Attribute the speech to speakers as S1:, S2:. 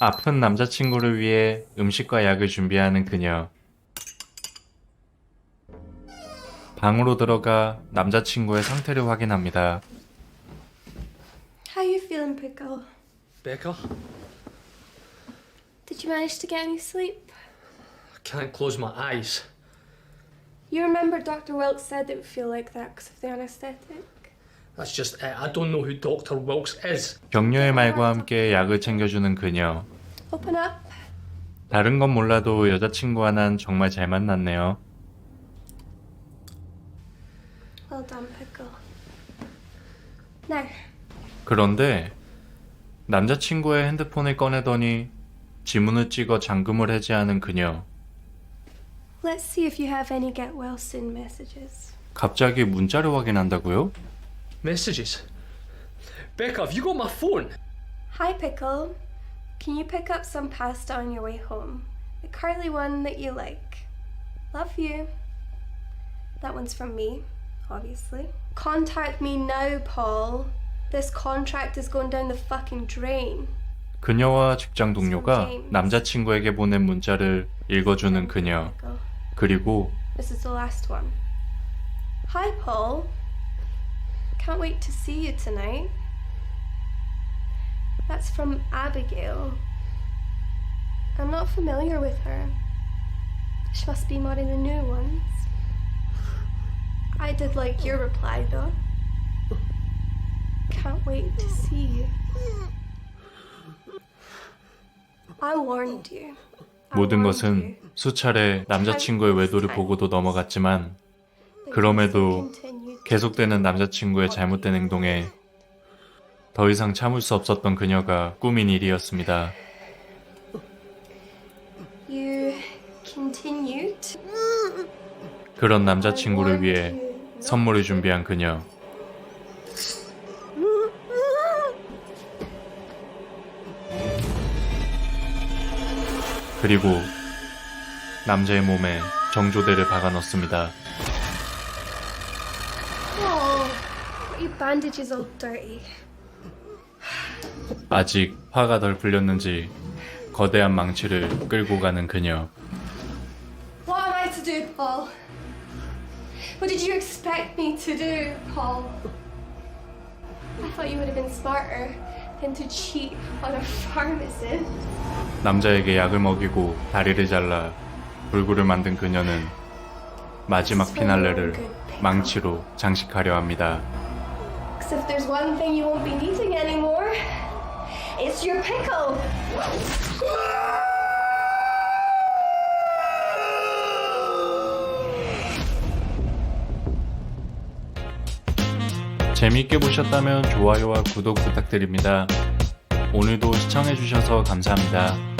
S1: 아픈 남자친구를 위해 음식과 약을 준비하는 그녀. 방으로 들어가 남자친구의 상태를 확인합니다.
S2: How you feeling, Pickle?
S3: Becca,
S2: Did you manage to get any sleep?
S3: I can't close my eyes.
S2: You remember Dr. Wilkes said it would feel like that because of the anesthetic?
S1: 격려의 말과 함께 약을 챙겨주는 그녀.
S2: Open up.
S1: 다른 건 몰라도 여자친구 하나는 정말 잘 만났네요.
S2: Well done, Pickle. Now,
S1: 그런데 남자친구의 핸드폰을 꺼내더니 지문을 찍어 잠금을 해제하는 그녀.
S2: let's see if you have any get well soon messages.
S1: 갑자기 문자를 확인한다고요?
S3: Messages. Becca, have you got my phone?
S2: Hi, Pickle. Can you pick up some pasta on your way home? The curly one that you like. Love you. That one's from me, obviously. Contact me now, Paul. This contract is going down the fucking drain.
S1: 그녀와 직장 동료가 남자친구에게 보낸 문자를 읽어주는 그녀.
S2: Pickle.
S1: 그리고
S2: This is the last one. Hi, Paul. Can't wait to see you tonight. That's from Abigail. I'm not familiar with her. She must be one of the new ones. I did like your reply, though. Can't wait to see you. I warned you. I
S1: 모든
S2: warned
S1: 것은
S2: you.
S1: 수차례 남자친구의 외도를 보고도 넘어갔지만 그럼에도 계속되는 남자친구의 잘못된 행동에 더 이상 참을 수 없었던 그녀가 꾸민 일이었습니다.
S2: You continued.
S1: 그런 남자친구를 위해 선물을 준비한 그녀. 그리고 남자의 몸에 정조대를 박아 넣습니다. 아직 화가 덜 풀렸는지 거대한 망치를 끌고 가는 그녀.
S2: What am I to do, Paul? What did you expect me to do, Paul? I thought you would have been smarter than to cheat on a pharmacist.
S1: 남자에게 약을 먹이고 다리를 잘라 불구를 만든 그녀는 마지막 피날레를 망치로 장식하려 합니다.
S2: Because if there's one thing you won't be needing anymore, it's your pickle.
S1: 재미있게 보셨다면 좋아요와 구독 부탁드립니다. 오늘도 시청해주셔서 감사합니다.